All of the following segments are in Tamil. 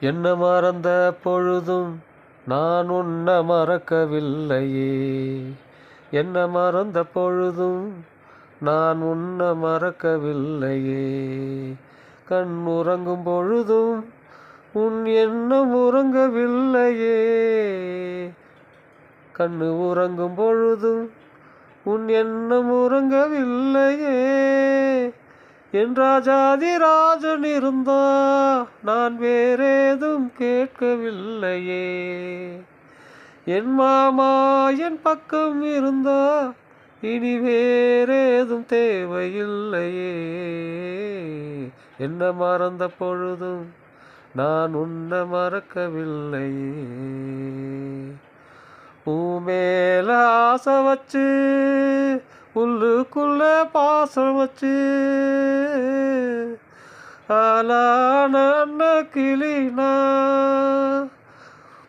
என்ன மறந்த பொழுதும் நான் உன்ன மறக்கவில்லையே. என்ன மறந்த பொழுதும் நான் உன்ன மறக்கவில்லையே. கண் உறங்கும் பொழுதும் உன் எண்ணம் உறங்கவில்லையே. கண்ணு உறங்கும் பொழுதும் உன் எண்ணம் உறங்கவில்லையே. என் ராஜாதி ராஜன் இருந்தா நான் வேறேதும் கேட்கவில்லையே. என் மாமா என் பக்கம் இருந்தா இனி வேறேதும் தேவையில்லையே. என்ன மறந்த பொழுதும் நான் உன்ன மறக்கவில்லையே. மேல ஆசை வச்சு உள்ளுக்குள்ள பாசம் வச்சு. ஆளான கிளினா.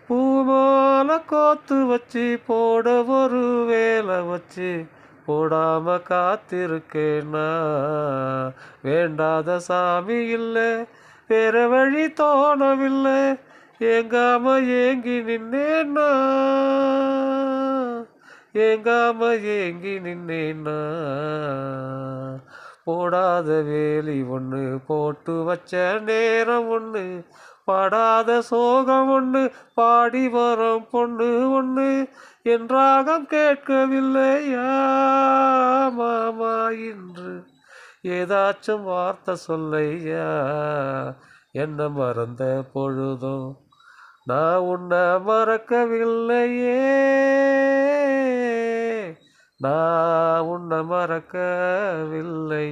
பூமால கோத்து வச்சு போட ஒரு வேலை வச்சு. போடாம காத்திருக்கேனா. வேண்டாத சாமி இல்லை வேற வழி தோணவில்லை. ஏங்காம ஏங்கி நின்னேன்னா ஏங்காம ஏங்கி நின்னேன்னா? போடாத வேலி ஒன்று போட்டு வச்ச நேரம் ஒன்று பாடாத சோகம் ஒன்று பாடி வரும் பொண்ணு ஒன்று என்றாகம் கேட்கவில்லையா மாமா இன்று? ஏதாச்சும் வார்த்தை சொல்லையா? என்ன மறந்த பொழுதும் நான் உன்னை மறக்கவில்லையே. நான் உன்னை மறக்கவில்லை.